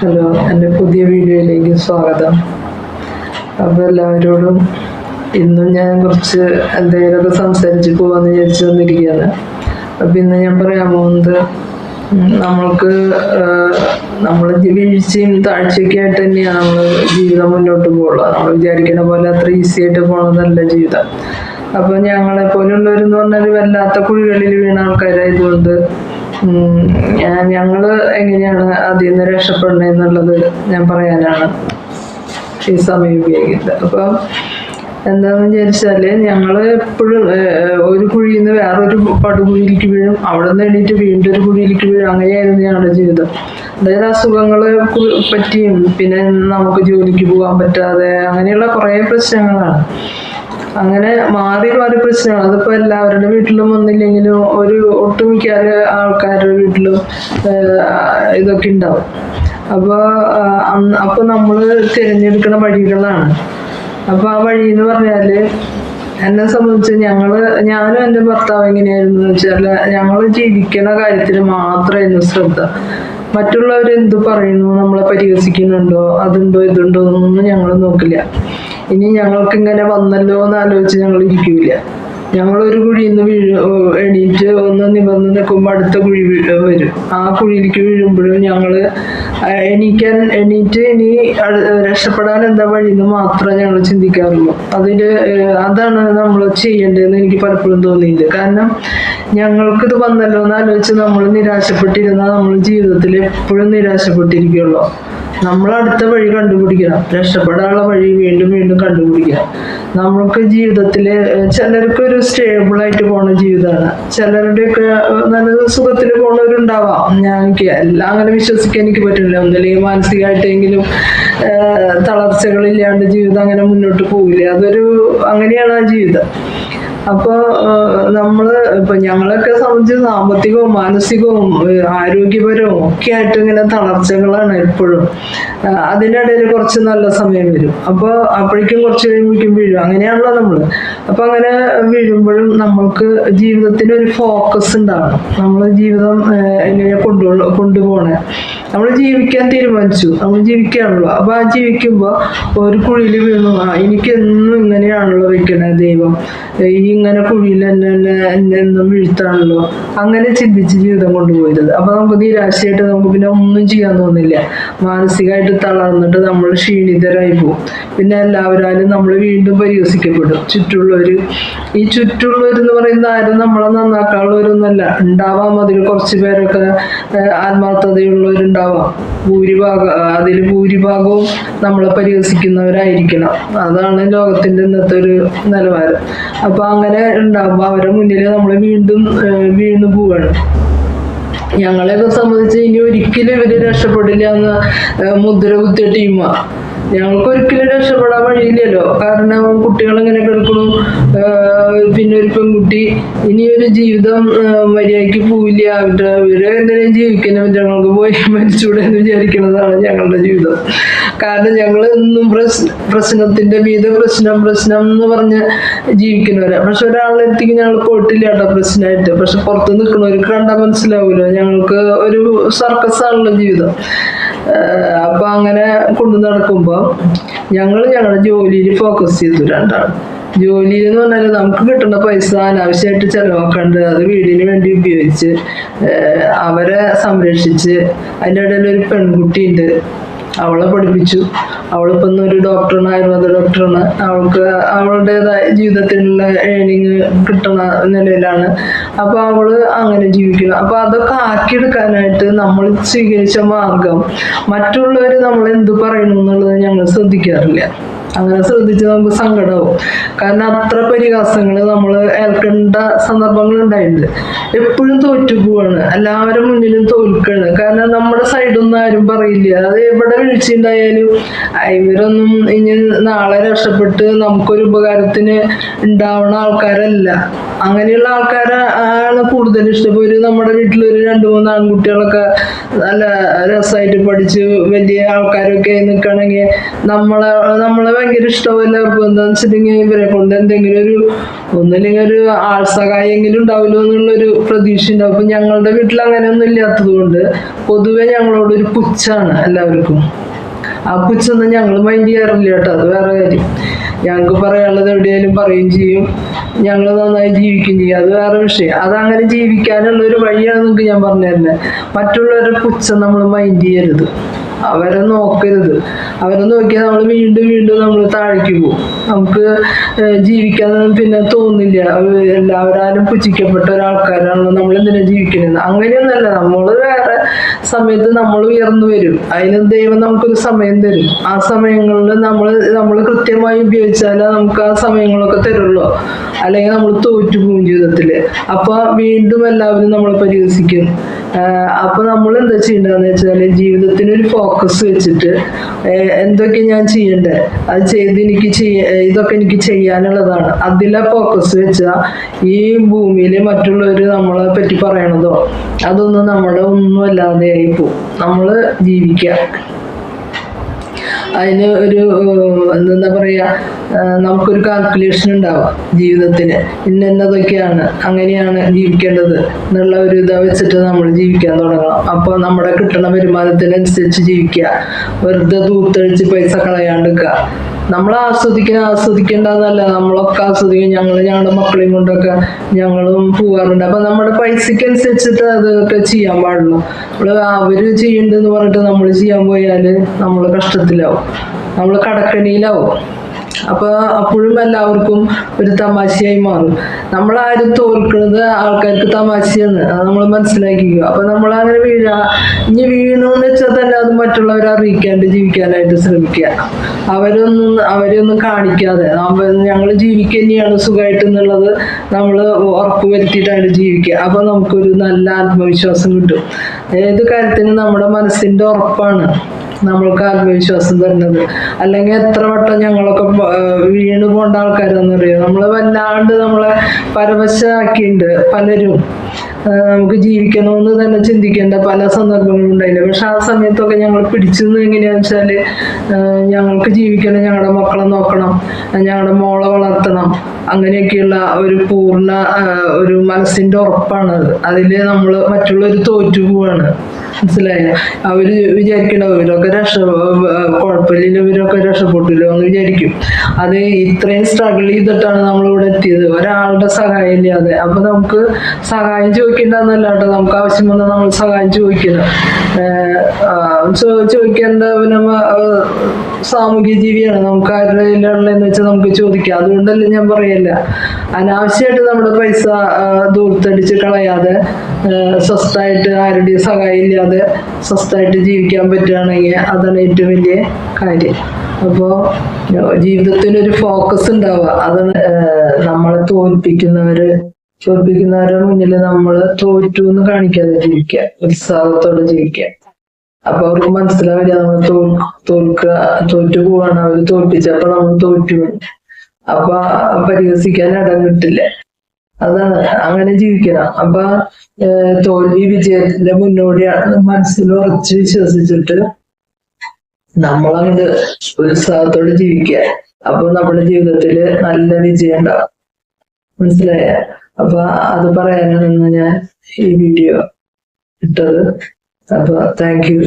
Hello എന്റെ പുതിയ വീഡിയോയിലേക്ക് സ്വാഗതം. അപ്പോൾ എല്ലാവരോടും ഇന്നും ഞാൻ കുറച്ച് എന്തെങ്കിലുമൊക്കെ സംസാരിച്ച് പോകാമെന്ന് വിചാരിച്ചു വന്നിരിക്കുകയാണ്. അപ്പം ഇന്ന് ഞാൻ പറയാൻ പോകുന്നത് നമ്മൾക്ക് നമ്മൾ വീഴ്ചയും താഴ്ചയൊക്കെ ആയിട്ട് തന്നെയാണ് നമ്മൾ ജീവിതം മുന്നോട്ട് പോകുള്ളത് നമ്മൾ വിചാരിക്കുന്ന പോലെ അത്ര ഈസി ആയിട്ട് പോകണമെന്നല്ല ജീവിതം. അപ്പോൾ ഞങ്ങളെ പോലുള്ളവരെന്ന് പറഞ്ഞാൽ വല്ലാത്ത കുഴികളിൽ വീണ ആൾക്കാരായതുകൊണ്ട് ഉം, ഞാ- ഞങ്ങൾ എങ്ങനെയാണ് അതിൽ നിന്ന് രക്ഷപ്പെടുന്നത് ഞാൻ പറയാനാണ്. ഈ സമയം ഉപയോഗിക്കുന്നത്. അപ്പം എന്താന്ന് വിചാരിച്ചാൽ ഞങ്ങൾ എപ്പോഴും ഒരു കുഴിയിൽ നിന്ന് വേറൊരു പടുകുഴിയിലേക്ക് വീഴും. അവിടെ നിന്ന് എണീറ്റ് വീണ്ടും ഒരു കുഴിയിലേക്ക് വീഴും. അങ്ങനെയായിരുന്നു ഞങ്ങളുടെ ജീവിതം. അതായത് അസുഖങ്ങളെ പറ്റിയും. പിന്നെ നമുക്ക് ജോലിക്ക് പോകാൻ പറ്റാതെ അങ്ങനെയുള്ള കുറേ പ്രശ്നങ്ങളാണ്. അങ്ങനെ മാറി മാറി പ്രശ്നമാണ്. അതിപ്പോ എല്ലാവരുടെ വീട്ടിലും വന്നില്ലെങ്കിലും ഒരു ഒട്ടുമിക്ക ആൾക്കാരുടെ വീട്ടിലും ഇതൊക്കെ ഉണ്ടാവും. അപ്പോൾ അപ്പോൾ നമ്മൾ തിരഞ്ഞെടുക്കുന്ന വഴികളാണ്. അപ്പോൾ ആ വഴി എന്ന് പറഞ്ഞാൽ എന്നെ സംബന്ധിച്ച് ഞങ്ങൾ ഞാനും എന്റെ ഭർത്താവ് എങ്ങനെയായിരുന്നു വെച്ചാൽ ഞങ്ങൾ ജീവിക്കുന്ന കാര്യത്തിൽ മാത്രമായിരുന്നു ശ്രദ്ധ. മറ്റുള്ളവർ എന്ത് പറയുന്നു നമ്മളെ പരിഹസിക്കുന്നുണ്ടോ അതുണ്ടോ ഇതുണ്ടോ എന്നൊന്നും ഞങ്ങൾ നോക്കില്ല. ഇനി ഞങ്ങൾക്ക് ഇങ്ങനെ വന്നല്ലോ എന്ന് ആലോചിച്ച് ഞങ്ങൾ ഇരിക്കില്ല ഞങ്ങൾ ഒരു കുഴിയിൽ നിന്ന് വീഴ് എണീറ്റ് ഒന്ന് നിവർന്ന് നിൽക്കുമ്പോൾ അടുത്ത കുഴി വരും. ആ കുഴിയിലേക്ക് വീഴുമ്പോഴും ഞങ്ങൾ എണീക്കാൻ എണീറ്റ് ഇനി രക്ഷപ്പെടാൻ എന്താ വഴി എന്ന് മാത്രമേ ഞങ്ങൾ ചിന്തിക്കാറുള്ളൂ. അതിൽ അതാണ് നമ്മൾ ചെയ്യേണ്ടതെന്ന് എനിക്ക് പലപ്പോഴും തോന്നിയിട്ടുണ്ട്. കാരണം ഞങ്ങൾക്കിത് വന്നല്ലോ എന്ന് ആലോചിച്ച് നമ്മൾ നിരാശപ്പെട്ടിരുന്നാൽ നമ്മൾ ജീവിതത്തിൽ എപ്പോഴും നിരാശപ്പെട്ടിരിക്കുള്ളൂ നമ്മൾ അടുത്ത വഴി കണ്ടുപിടിക്കണം. രക്ഷപ്പെടാനുള്ള വഴി വീണ്ടും വീണ്ടും കണ്ടുപിടിക്കണം നമ്മൾക്ക് ജീവിതത്തിൽ ചിലർക്ക് ഒരു സ്റ്റേബിൾ ആയിട്ട് പോണ ജീവിതമാണ് ചിലരുടെയൊക്കെ നല്ല സുഖത്തിൽ പോണവരുണ്ടാവാം. ഞാൻ എനിക്ക് എല്ലാം അങ്ങനെ വിശ്വസിക്കാൻ എനിക്ക് പറ്റില്ല. ഒന്നല്ലെങ്കിൽ മാനസികമായിട്ടെങ്കിലും തളർച്ചകളില്ലാണ്ട് ജീവിതം അങ്ങനെ മുന്നോട്ട് പോവില്ല. അതൊരു അങ്ങനെയാണ് ആ ജീവിതം. അപ്പോൾ നമ്മൾ ഇപ്പൊ ഞങ്ങളൊക്കെ സംബന്ധിച്ച് സാമ്പത്തികവും മാനസികവും ആരോഗ്യപരവും ഒക്കെ ആയിട്ട് ഇങ്ങനെ തളർച്ചകളാണ് എപ്പോഴും. അതിനിടയിൽ കുറച്ച് നല്ല സമയം വരും. അപ്പോൾ അപ്പോഴേക്കും കുറച്ച് കഴിയുമ്പോഴേക്കും വീഴും. അങ്ങനെയാണല്ലോ നമ്മൾ അപ്പോൾ അങ്ങനെ വീഴുമ്പോഴും നമ്മൾക്ക് ജീവിതത്തിന് ഒരു ഫോക്കസ് ഉണ്ടാവണം. നമ്മൾ ജീവിതം എങ്ങനെ കൊണ്ടു കൊണ്ടുപോകണേ നമ്മൾ ജീവിക്കാൻ തീരുമാനിച്ചു. നമ്മൾ ജീവിക്കാണല്ലോ. അപ്പൊ ആ ജീവിക്കുമ്പോൾ ഒരു കുഴിയിൽ വീണു. ആ എനിക്ക് എന്നും ഇങ്ങനെയാണല്ലോ വെക്കണേ ദൈവം. ഈ ഇങ്ങനെ കുഴിയിൽ എന്നെ എന്നെ എന്നെ എന്നും വീഴ്ത്താണല്ലോ. അങ്ങനെ ചിന്തിച്ച് ജീവിതം കൊണ്ടുപോയത്. അപ്പൊ നമുക്ക് നിരാശയായിട്ട് നമുക്ക് പിന്നെ ഒന്നും ചെയ്യാൻ തോന്നില്ല. മാനസികമായിട്ട് തളർന്നിട്ട് നമ്മൾ ക്ഷീണിതരായി പോകും പിന്നെ എല്ലാവരും നമ്മൾ വീണ്ടും പരിഹസിക്കപ്പെടും. ചുറ്റുള്ളവർ ഈ ചുറ്റുള്ളവർ എന്ന് പറയുന്ന ആരും നമ്മളെ നന്നാക്കാനുള്ളവരൊന്നല്ല ഉണ്ടാവാം അതിൽ കുറച്ച് പേരൊക്കെ ആത്മാർത്ഥതയുള്ളവരുണ്ടാവാം. ഭൂരിഭാഗം അതിൽ ഭൂരിഭാഗവും നമ്മളെ പരിഹസിക്കുന്നവരായിരിക്കണം. അതാണ് ലോകത്തിന്റെ ഇന്നത്തെ ഒരു നിലവാരം. അപ്പൊ അങ്ങനെ ഉണ്ടാകുമ്പോൾ അവരുടെ മുന്നിൽ നമ്മൾ വീണ്ടും വീണു പോവാണ്. ഞങ്ങളെ സംബന്ധിച്ച് ഇനി ഒരിക്കലും ഇവർ രക്ഷപ്പെടില്ല എന്ന് മുദ്ര കുത്തിയ ടീമാ. ഞങ്ങൾക്ക് ഒരിക്കലും രക്ഷപ്പെടാൻ വഴിയില്ലല്ലോ. കാരണം കുട്ടികൾ ഇങ്ങനെ കിടക്കണു പിന്നെ ഒരു പെൺകുട്ടി ഇനി ഒരു ജീവിതം മര്യാദയ്ക്ക് പോവില്ല. അവരുടെ ഇവരെ എന്തെങ്കിലും ജീവിക്കുന്ന ഞങ്ങൾക്ക് പോയി മരിച്ചൂടെ എന്ന് വിചാരിക്കുന്നതാണ് ഞങ്ങളുടെ ജീവിതം. കാരണം ഞങ്ങൾ എന്നും പ്രശ് പ്രശ്നത്തിന്റെ മീത പ്രശ്നം പ്രശ്നം എന്ന് പറഞ്ഞ് ജീവിക്കുന്നവരാ. പക്ഷെ ഒരാളെത്തിക്ക് ഞങ്ങൾ പോയിട്ടില്ല കേട്ടോ പ്രശ്നമായിട്ട്. പക്ഷെ പുറത്ത് നിൽക്കുന്നവർക്ക് കണ്ടാൽ മനസ്സിലാവൂലോ? ഞങ്ങൾക്ക് ഒരു സർക്കസ് ആണല്ലോ ജീവിതം. അപ്പൊ അങ്ങനെ കൊണ്ടു നടക്കുമ്പോൾ ഞങ്ങൾ ഞങ്ങളുടെ ജോലിയിൽ ഫോക്കസ് ചെയ്തു രണ്ടാണ് ജോലി എന്ന് പറഞ്ഞാൽ നമുക്ക് കിട്ടുന്ന പൈസ അനാവശ്യമായിട്ട് ചെലവാക്കണ്ട് അത് വീടിന് വേണ്ടി ഉപയോഗിച്ച് അവരെ സംരക്ഷിച്ച് അതിന്റെ ഇടയിൽ ഒരു പെൺകുട്ടിയുണ്ട്. അവളെ പഠിപ്പിച്ചു. അവളിപ്പം ഒരു ഡോക്ടറാണ് ആയുർവേദ ഡോക്ടറാണ് അവൾക്ക് അവളുടേതായ ജീവിതത്തിനുള്ള ഏണിങ് കിട്ടണ നിലയിലാണ് അപ്പോൾ അവൾ അങ്ങനെ ജീവിക്കണം. അപ്പൊ അതൊക്കെ ആക്കിയെടുക്കാനായിട്ട് നമ്മൾ സ്വീകരിച്ച മാർഗം. മറ്റുള്ളവർ നമ്മൾ എന്ത് പറയുന്നു എന്നുള്ളത് ഞങ്ങൾ ശ്രദ്ധിക്കാറില്ല. അങ്ങനെ ശ്രദ്ധിച്ച് നമുക്ക് സങ്കടമാവും കാരണം അത്ര പരിഹാസങ്ങൾ നമ്മൾ ഏൽക്കേണ്ട സന്ദർഭങ്ങൾ ഉണ്ടായിട്ടുണ്ട്. എപ്പോഴും തോറ്റു പോവാണ് എല്ലാവരും മുന്നിലും തോൽക്കാണ്. കാരണം നമ്മുടെ സൈഡൊന്നും ആരും പറയില്ല. അത് എവിടെ വീഴ്ച ഉണ്ടായാലും ഇവരൊന്നും ഇനി നാളെ രക്ഷപ്പെട്ട് നമുക്കൊരു ഉപകാരത്തിന് ഉണ്ടാവുന്ന ആൾക്കാരല്ല. അങ്ങനെയുള്ള ആൾക്കാരെ ആണ് കൂടുതൽ ഇഷ്ടം. ഒരു നമ്മുടെ വീട്ടിൽ ഒരു രണ്ട് മൂന്ന് ആൺകുട്ടികളൊക്കെ നല്ല രസമായിട്ട് പഠിച്ച് വലിയ ആൾക്കാരൊക്കെ നിൽക്കണമെങ്കിൽ നമ്മളെ നമ്മളെ ഭയങ്കര ഇഷ്ടമല്ല എന്താണെന്ന് വെച്ചിട്ടുണ്ടെങ്കിൽ ഇവരെ കൊണ്ട് എന്തെങ്കിലും ഒരു ഒന്നില്ലെങ്കിൽ ഒരു ആൾ സഹായെങ്കിലും ഉണ്ടാവുമല്ലോ എന്നുള്ളൊരു പ്രതീക്ഷ ഉണ്ടാവും അപ്പൊ ഞങ്ങളുടെ വീട്ടിൽ അങ്ങനെയൊന്നും ഇല്ലാത്തത് കൊണ്ട് പൊതുവെ ഞങ്ങളോട് ഒരു പുച്ഛാണ് എല്ലാവർക്കും. ആ പുച്ഛൊന്നും ഞങ്ങൾ മൈൻഡ് ചെയ്യാറില്ല കേട്ടോ അത് വേറെ കാര്യം. ഞങ്ങൾക്ക് പറയാനുള്ളത് എവിടെയായാലും പറയുകയും ചെയ്യും. ഞങ്ങൾ നന്നായി ജീവിക്കുകയും ചെയ്യും. അത് വേറെ വിഷയം. അതങ്ങനെ ജീവിക്കാനുള്ള ഒരു വഴിയാണ് നിങ്ങൾക്ക് ഞാൻ പറഞ്ഞു തരുന്നത് മറ്റുള്ളവരുടെ പുച്ഛം നമ്മൾ മൈൻഡ് ചെയ്യരുത്. അവരെ നോക്കരുത്. അവരെ നോക്കിയാൽ നമ്മൾ വീണ്ടും വീണ്ടും നമ്മൾ താഴേക്ക് പോകും. നമുക്ക് ജീവിക്കാൻ പിന്നെ തോന്നില്ല. എല്ലാവരും പുച്ഛിക്കപ്പെട്ട ഒരാൾക്കാരാണല്ലോ നമ്മൾ എന്തിനാ ജീവിക്കുന്നത് അങ്ങനെയൊന്നല്ല നമ്മൾ വേറെ സമയത്ത് നമ്മൾ ഉയർന്നു വരും. അതിന് ദൈവം നമുക്കൊരു സമയം തരും. ആ സമയങ്ങളിൽ നമ്മൾ നമ്മൾ കൃത്യമായി ഉപയോഗിച്ചാലേ നമുക്ക് ആ സമയങ്ങളൊക്കെ തരുള്ളൂ. അല്ലെങ്കിൽ നമ്മൾ തോറ്റു പോകും ജീവിതത്തിൽ അപ്പൊ വീണ്ടും എല്ലാവരും നമ്മളെ പരിഹസിക്കും. അപ്പൊ നമ്മൾ എന്താ ചെയ്യേണ്ടതെന്ന് വെച്ചാൽ ജീവിതത്തിന് ഒരു ഫോക്കസ് വെച്ചിട്ട് എന്തൊക്കെ ഞാൻ ചെയ്യണ്ടേ? അത് ചെയ്ത് എനിക്ക് ചെയ്യ ഇതൊക്കെ എനിക്ക് ചെയ്യാനുള്ളതാണ്. അതിലെ ഫോക്കസ് വെച്ചാൽ ഈ ഭൂമിയിൽ മറ്റുള്ളവർ നമ്മളെ പറ്റി പറയണതോ അതൊന്നും നമ്മളെ ഒന്നും അല്ലാതെ ആയി പോകും നമ്മൾ ജീവിക്കുക അതിന് ഒരു എന്താ പറയുക നമുക്കൊരു കാൽക്കുലേഷൻ ഉണ്ടാവാം ജീവിതത്തിന്. ഇന്നതൊക്കെയാണ് അങ്ങനെയാണ് ജീവിക്കേണ്ടത് എന്നുള്ള ഒരു ഇത് വെച്ചിട്ട് നമ്മൾ ജീവിക്കാൻ തുടങ്ങണം. അപ്പോൾ നമ്മുടെ കിട്ടുന്ന വരുമാനത്തിനനുസരിച്ച് ജീവിക്കുക. വെറുതെ തൂത്തഴിച്ച് പൈസ കളയാണ്ടിരിക്കുക നമ്മൾ ആസ്വദിക്കാൻ ആസ്വദിക്കേണ്ടതല്ല. നമ്മളൊക്കെ ആസ്വദിക്കും. ഞങ്ങൾ ഞങ്ങളുടെ മക്കളെയും കൊണ്ടൊക്കെ ഞങ്ങളും പോകാറുണ്ട്. അപ്പൊ നമ്മുടെ പൈസയ്ക്ക് അനുസരിച്ചിട്ട് അതൊക്കെ ചെയ്യാൻ പാടുള്ളൂ. നമ്മൾ അവർ ചെയ്യണ്ടെന്ന് പറഞ്ഞിട്ട് നമ്മൾ ചെയ്യാൻ പോയാൽ നമ്മൾ കഷ്ടത്തിലാവും. നമ്മൾ കടക്കണിയിലാവും. അപ്പൊ അപ്പോഴും എല്ലാവർക്കും ഒരു തമാശയായി മാറും. നമ്മളാരും തോൽക്കുന്നത് ആൾക്കാർക്ക് തമാശയാണ്. അത് നമ്മൾ മനസ്സിലാക്കിക്കുക. അപ്പൊ നമ്മൾ അങ്ങനെ വീഴാ ഇനി വീണു എന്ന് വെച്ചാൽ തന്നെ അത് മറ്റുള്ളവരെ അറിയിക്കാണ്ട് ജീവിക്കാനായിട്ട് ശ്രമിക്കുക. അവരൊന്നും അവരെയൊന്നും കാണിക്കാതെ. ഞങ്ങൾ ജീവിക്കുക സുഖമായിട്ട് എന്നുള്ളത് നമ്മൾ ഉറപ്പ് വരുത്തിയിട്ടാണ് ജീവിക്കുക. അപ്പൊ നമുക്കൊരു നല്ല ആത്മവിശ്വാസം കിട്ടും. ഏത് കാര്യത്തിനും നമ്മുടെ മനസ്സിന്റെ ഉറപ്പാണ്. നമ്മൾക്ക് ആത്മവിശ്വാസം തരുന്നത്. അല്ലെങ്കിൽ എത്ര വട്ടം ഞങ്ങളൊക്കെ വീണു പോണ്ട ആൾക്കാരാണെന്നറിയാം നമ്മളെ വല്ലാണ്ട് നമ്മളെ പരവശാക്കിയിട്ടുണ്ട് പലരും. നമുക്ക് ജീവിക്കണമെന്ന് തന്നെ ചിന്തിക്കേണ്ട പല സന്ദർഭങ്ങളും ഉണ്ടായില്ല? പക്ഷെ ആ സമയത്തൊക്കെ ഞങ്ങൾ പിടിച്ചത് എങ്ങനെയാന്ന് വെച്ചാൽ ഞങ്ങൾക്ക് ജീവിക്കണം ഞങ്ങളുടെ മക്കളെ നോക്കണം ഞങ്ങളുടെ മോളെ വളർത്തണം. അങ്ങനെയൊക്കെയുള്ള ഒരു പൂർണ ഒരു മനസ്സിന്റെ ഉറപ്പാണ്. അതിൽ നമ്മൾ മറ്റുള്ളവർ തോറ്റു പോവാണ്. മനസ്സിലായോ? അവർ വിചാരിക്കണോ ഇവരൊക്കെ രക്ഷ കുഴപ്പമില്ല ഇവരൊക്കെ രക്ഷപ്പെട്ടില്ലോ എന്ന് വിചാരിക്കും. അത് ഇത്രയും സ്ട്രഗിൾ ചെയ്തിട്ടാണ് നമ്മൾ ഇവിടെ എത്തിയത്. ഒരാളുടെ സഹായം ഇല്ലാതെ. അപ്പൊ നമുക്ക് സഹായം ചോദിക്കേണ്ടെന്നല്ലാണ്ട് നമുക്ക് ആവശ്യം വന്നാൽ നമ്മൾ സഹായം ചോദിക്കണം. ചോദിക്കേണ്ട പിന്നെ സാമൂഹ്യ ജീവിയാണ് നമുക്ക് ആരുടെ വെച്ചാൽ നമുക്ക് ചോദിക്കാം. അതുകൊണ്ടല്ലേ ഞാൻ പറയല്ല അനാവശ്യമായിട്ട് നമ്മുടെ പൈസ ദൂർത്തടിച്ച് കളയാതെ സ്വസ്ഥമായിട്ട് ആരുടെയും സഹായം ഇല്ലാതെ സ്വസ്ഥായിട്ട് ജീവിക്കാൻ പറ്റുകയാണെങ്കിൽ അതാണ് ഏറ്റവും വലിയ കാര്യം. അപ്പോൾ ജീവിതത്തിനൊരു ഫോക്കസ് ഉണ്ടാവുക. അതാണ് നമ്മളെ തോൽപ്പിക്കുന്നവര് തോൽപ്പിക്കുന്നവരുടെ മുന്നിൽ നമ്മൾ തോറ്റു എന്ന് കാണിക്കാതെ ജീവിക്കുക. ഉത്സാഹത്തോടെ ജീവിക്കുക. അപ്പൊ അവർക്ക് മനസ്സിലാവില്ല നമ്മൾ തോൽ തോൽക്കുക തോറ്റു പോവാണ്. അവർ തോൽപ്പിച്ചപ്പോ നമ്മൾ തോറ്റു. അപ്പൊ പരിഹസിക്കാൻ ഇടം കിട്ടില്ല. അതാണ് അങ്ങനെ ജീവിക്കണം. അപ്പൊ തോൽവി വിജയത്തിന്റെ മുന്നോടിയാണ് മനസ്സിൽ ഉറച്ചു വിശ്വസിച്ചിട്ട് നമ്മളങ്ങോട്ട് ഉത്സാഹത്തോടെ ജീവിക്കുക. അപ്പൊ നമ്മുടെ ജീവിതത്തിൽ നല്ല വിജയം ഉണ്ടാവും. മനസ്സിലായ? അപ്പൊ അത് പറയാനാണ് ഞാൻ ഈ വീഡിയോ ഇട്ടത്. അപ്പൊ താങ്ക് യു